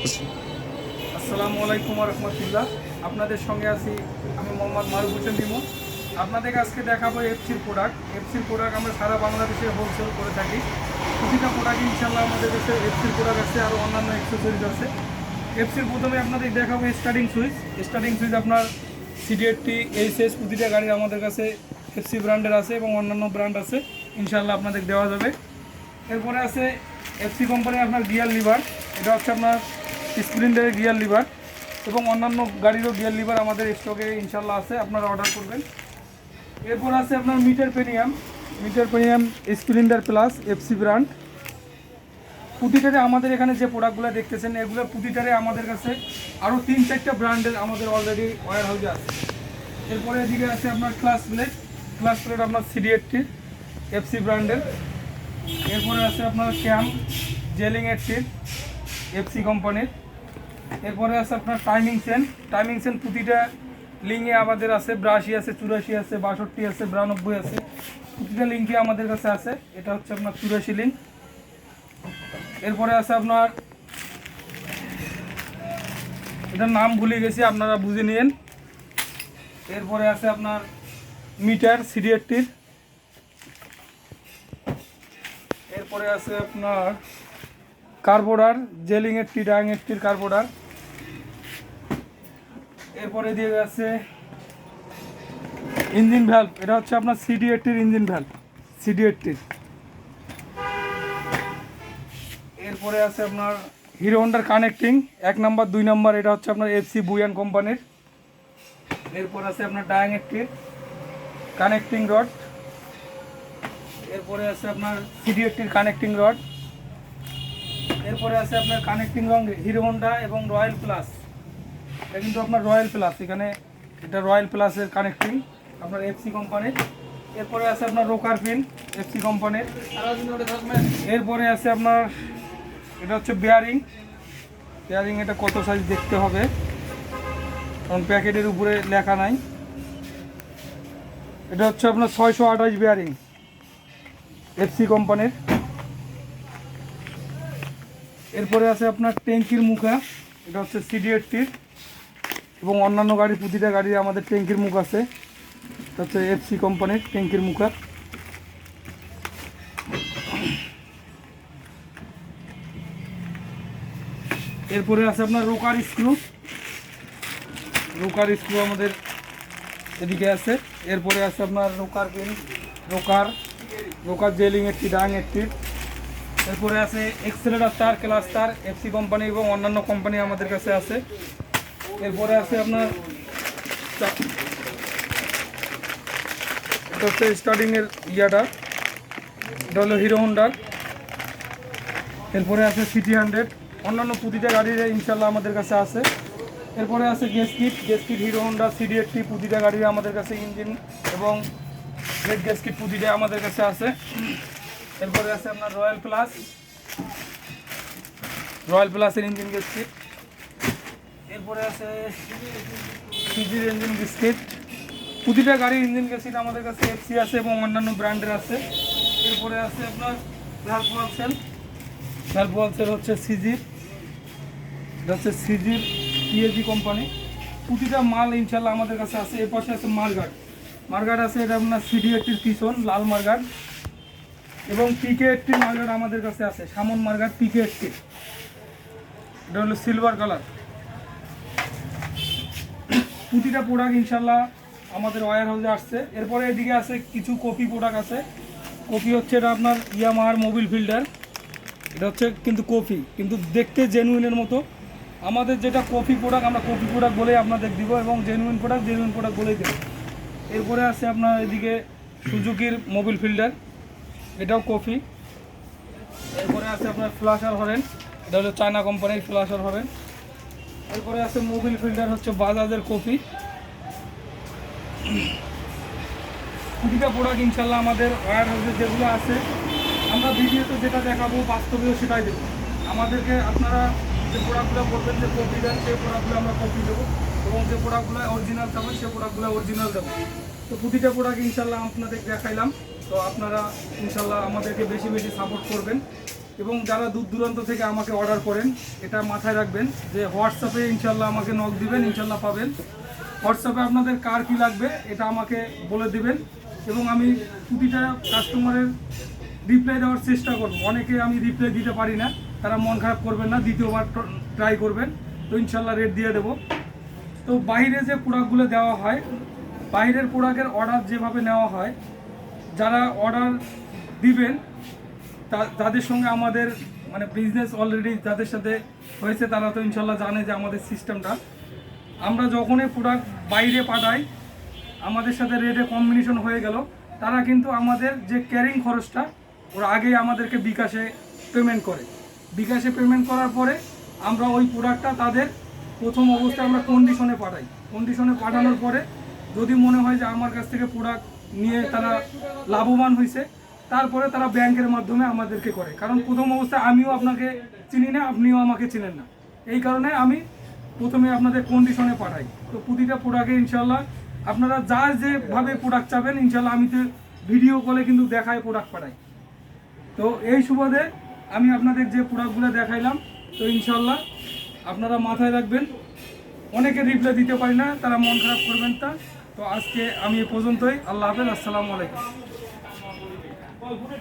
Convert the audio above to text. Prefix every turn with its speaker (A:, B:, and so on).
A: আসসালামু আলাইকুম রহমতুল্লাহ। আপনাদের সঙ্গে আছি আমি মোহাম্মদ মারুফ হোসেন টিমু আপনাদের আজকে দেখাবো এফসির প্রোডাক্ট এফসির প্রোডাক্ট আমরা সারা বাংলাদেশে হোলসেল করে থাকি। প্রতিটা প্রোডাক্ট ইনশাল্লাহ আমাদের দেশে এফসির প্রোডাক্ট আছে, আর অন্যান্য অ্যাক্সেসরিজ আছে। এফসির প্রথমে আপনাদের দেখাবো স্টার্টিং সুইচ স্টার্টিং সুইচ আপনার সিডিএটি এইচএস প্রতিটা গাড়ির আমাদের কাছে এফসি ব্র্যান্ডের আছে এবং অন্যান্য ব্র্যান্ড আছে। ইনশাল্লাহ আপনাদের দেওয়া যাবে। এরপরে আছে এফসি কোম্পানির আপনার গিয়ার লিভার এটা হচ্ছে আপনার স্প্লিন্ডারের গিয়ার লিভার এবং অন্যান্য গাড়িরও গিয়ার লিভার আমাদের স্টকে ইনশাল্লাহ আছে, আপনারা অর্ডার করবেন। এরপর আছে আপনার meter pinion meter pinion Splendor plus FC brand প্রতিটারে আমাদের এখানে যে প্রোডাক্টগুলো দেখতেছেন এগুলো প্রতিটারে আমাদের কাছে আরও তিন চারটা ব্র্যান্ডের আমাদের অলরেডি ওয়ার হাউসে আছে। এরপরে এদিকে আছে আপনার ক্লাস প্লেট ক্লাস প্লেট আপনার সিডি সিডিএটির এফসি ব্র্যান্ডের এরপরে আছে আপনার ক্যাম জেলিং এর এফসি কোম্পানির এরপরে আছে আপনার টাইমিং সেন টাইমিং সেন প্রতিটা লিঙ্কে আমাদের আছে, ব্রাশি আছে, চুরাশি আছে, বাষট্টি আছে, বিরানব্বই আছে। প্রতিটা লিঙ্কে আমাদের কাছে আছে, এটা হচ্ছে আপনার চুরাশি লিঙ্ক এরপরে আছে আপনার, এটার নাম ভুলে গেছি, আপনারা বুঝে নিন এরপরে আছে আপনার মিটার সিডিএটির এরপরে আছে আপনার কার্বোডার, জেলিং এর টি, ডাইং এর টির কার্বোডার। এরপরে দিয়ে আছে ইঞ্জিন ভ্যালভ এটা হচ্ছে আপনার সিডি এইটটির ইঞ্জিন ভ্যালভ সিডি এইটটির এরপরে আছে আপনার হিরো হন্ডার কানেক্টিং, এক নাম্বার, দুই নাম্বার, এটা হচ্ছে আপনার এফসি বুয়ান কোম্পানির। এরপর আছে আপনার ডায়াং একটির কানেক্টিং রড। এরপরে আছে আপনার সিডি এইটটির কানেক্টিং রড। এরপরে আছে আপনার কানেক্টিং রং হিরো হন্ডা এবং রয়্যাল প্লাস। এটা কিন্তু আপনার রয়্যাল প্লাস এখানে এটা রয়্যাল প্লাসের কানেক্টিং আপনার এফসি কোম্পানির এরপরে আছে আপনার রোকার পিন এফসি কোম্পানির এরপরে আছে আপনার, এটা হচ্ছে বেয়ারিং বেয়ারিং এটা কত সাইজ দেখতে হবে? কারণ প্যাকেটের উপরে লেখা নাই। এটা হচ্ছে আপনার ছয়শো আঠাশ বেয়ারিং এফসি কোম্পানির এরপরে আছে আপনার ট্যাঙ্কির মুখা, এটা হচ্ছে সিডি এইটটির এবং অন্যান্য গাড়ি, প্রতিটা গাড়ি আমাদের ট্যাঙ্কির মুখ আছে। হচ্ছে এফসি কোম্পানির ট্যাঙ্কির মুখা। এরপরে আছে আপনার রোকার স্ক্রু। রোকার স্ক্রু আমাদের এদিকে আছে। এরপরে আছে আপনার রোকার পিন রোকার রোকার জেলিং একটি, ডাং একটি। এরপরে আছে এক্সেলেটার তার ক্লাস তার এফসি কোম্পানি এবং অন্যান্য কোম্পানি আমাদের কাছে আছে। এরপরে আছে আপনার এটা হচ্ছে স্টার্টিংয়ের ইয়াটা। এটা হলো হিরো হন্ডার এরপরে আছে সিটি হান্ড্রেড অন্যান্য প্রতিটা গাড়ির ইনশাল্লাহ আমাদের কাছে আছে। এরপরে আছে gas kit gas kit Hero Honda CD eighty প্রতিটা গাড়ির আমাদের কাছে ইঞ্জিন এবং রেড গ্যাস কিট প্রতিটা আমাদের কাছে আছে। এরপরে আছে আপনার রয়্যাল প্লাস রয়্যাল প্লাসের ইঞ্জিন গ্যাস কিট এরপরে আছে সিজির ইঞ্জিন বিস্কিট প্রতিটা গাড়ির ইঞ্জিন গ্যাস আমাদের কাছে এফসি আছে এবং অন্যান্য ব্র্যান্ডের আছে। এরপরে আছে আপনার ভ্যালভ ওয়ালসেল ভ্যালভ ওয়ালসেল হচ্ছে সিজির। হচ্ছে সিজির পিএজি কোম্পানি প্রতিটা মাল ইনশাল্লাহ আমাদের কাছে আছে। এর পাশে আছে মার্গাট মার্গাট আছে, এটা আপনার সিডি একটির পিছন, লাল মার্গাট এবং পিকে একটির মার্গাট আমাদের কাছে আছে। সামন মার্গাট পিকে একটির এটা হলো সিলভার কালার প্রতিটা প্রোডাক্ট ইনশাল্লাহ আমাদের ওয়ার হাউসে আসছে। এরপরে এদিকে আছে কিছু কপি প্রোডাক্ট আছে। কপি হচ্ছে এটা আপনার ইয়ামাহার মোবিল ফিল্টার এটা হচ্ছে কিন্তু কপি কিন্তু দেখতে জেনুইনের মতো। আমাদের যেটা কফি প্রোডাক্ট আমরা কফি প্রোডাক্ট বলেই আপনাদের দিব এবং জেনুইন প্রোডাক্ট জেনুইন প্রোডাক্ট বলেই দেবো। এরপরে আছে আপনার এদিকে সুজুকির মোবিল ফিল্টার এটাও কফি এরপরে আছে আপনার ফ্লাশার হরেন এটা হলো চায়না কোম্পানির ফ্লাশার হরেন এরপরে আছে মোবিল ফিল্টার হচ্ছে বাজাজের কপি প্রতিটা প্রোডাক্ট ইনশাল্লাহ আমাদের ওয়ার হাউসে যেগুলো আছে, আমরা ভিডিওতে যেটা দেখাবো বাস্তবেও সেটাই দেবো। আমাদেরকে আপনারা যে প্রোডাক্টগুলো বলবেন, যে কপি দেন, সেই প্রোডাক্টগুলো আমরা কপি দেবো এবং যে প্রোডাক্টগুলো অরিজিনাল চাবেন, সেই প্রোডাক্টগুলো অরিজিনাল দেবো। তো প্রতিটা প্রোডাক্ট ইনশাল্লাহ আপনাদের দেখাইলাম। তো আপনারা ইনশাল্লাহ আমাদেরকে বেশি বেশি সাপোর্ট করবেন। এবং যারা দূর দূরান্ত থেকে আমাকে অর্ডার করেন, এটা মাথায় রাখবেন যে হোয়াটসঅ্যাপে ইনশাল্লাহ আমাকে নক দিবেন ইনশাল্লাহ পাবেন। হোয়াটসঅ্যাপে আপনাদের কার কি লাগবে, এটা আমাকে বলে দিবেন। এবং আমি প্রতিটা কাস্টমারের রিপ্লাই দেওয়ার চেষ্টা করব। অনেকে আমি রিপ্লাই দিতে পারি না, তারা মন খারাপ করবেন না, দ্বিতীয়বার ট্রাই করবেন। তো ইনশাল্লাহ রেট দিয়ে দেবো। তো বাইরে যে প্রোডাক্টগুলো দেওয়া হয়, বাইরের প্রোডাক্টের অর্ডার যেভাবে নেওয়া হয়, যারা অর্ডার দিবেন তাদের সঙ্গে আমাদের মানে বিজনেস অলরেডি যাদের সাথে হয়েছে, তারা তো ইনশাল্লাহ জানে যে আমাদের সিস্টেমটা আমরা যখনই প্রোডাক্ট বাইরে পাঠাই, আমাদের সাথে রেটে কম্বিনেশন হয়ে গেল। তারা কিন্তু আমাদের যে ক্যারিং খরচটা, ওরা আগেই আমাদেরকে বিকাশে পেমেন্ট করে। বিকাশে পেমেন্ট করার পরে আমরা ওই প্রোডাক্টটা তাদের প্রথম অবস্থায় আমরা কন্ডিশনে পাঠাই। কন্ডিশনে পাঠানোর পরে যদি মনে হয় যে আমার কাছ থেকে প্রোডাক্ট নিয়ে তারা লাভবান হয়েছে তারপরে তারা ব্যাংকের মাধ্যমে আমাদেরকে করে। কারণ প্রথম অবস্থায় আমিও আপনাকে চিনি না, আপনিও আমাকে চিনেন না। এই কারণে আমি প্রথমে আপনাদের কন্ডিশনে পাঠাই। তো প্রতিটা প্রোডাক্টে ইনশাল্লাহ আপনারা যার যেভাবে প্রোডাক্ট চাবেন ইনশাল্লাহ আমি তো ভিডিও কলে কিন্তু দেখায় প্রোডাক্ট পাঠাই। তো এই সুবাদে আমি আপনাদের যে প্রোডাক্টগুলো দেখাইলাম, তো ইনশাল্লাহ আপনারা মাথায় রাখবেন। অনেকে রিপ্লাই দিতে পারি না, তারা মন খারাপ করবেন তা তো আজকে আমি এ পর্যন্তই। আল্লাহ হাফেজ, আসসালামু আলাইকুম। হঠাৎ